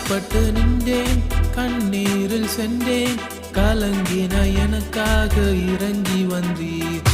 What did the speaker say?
கஷ்டப்பட்டு நின்றேன் கண்ணீரில் சென்றேன். கலங்கின எனக்காக இறங்கி வந்தீர்.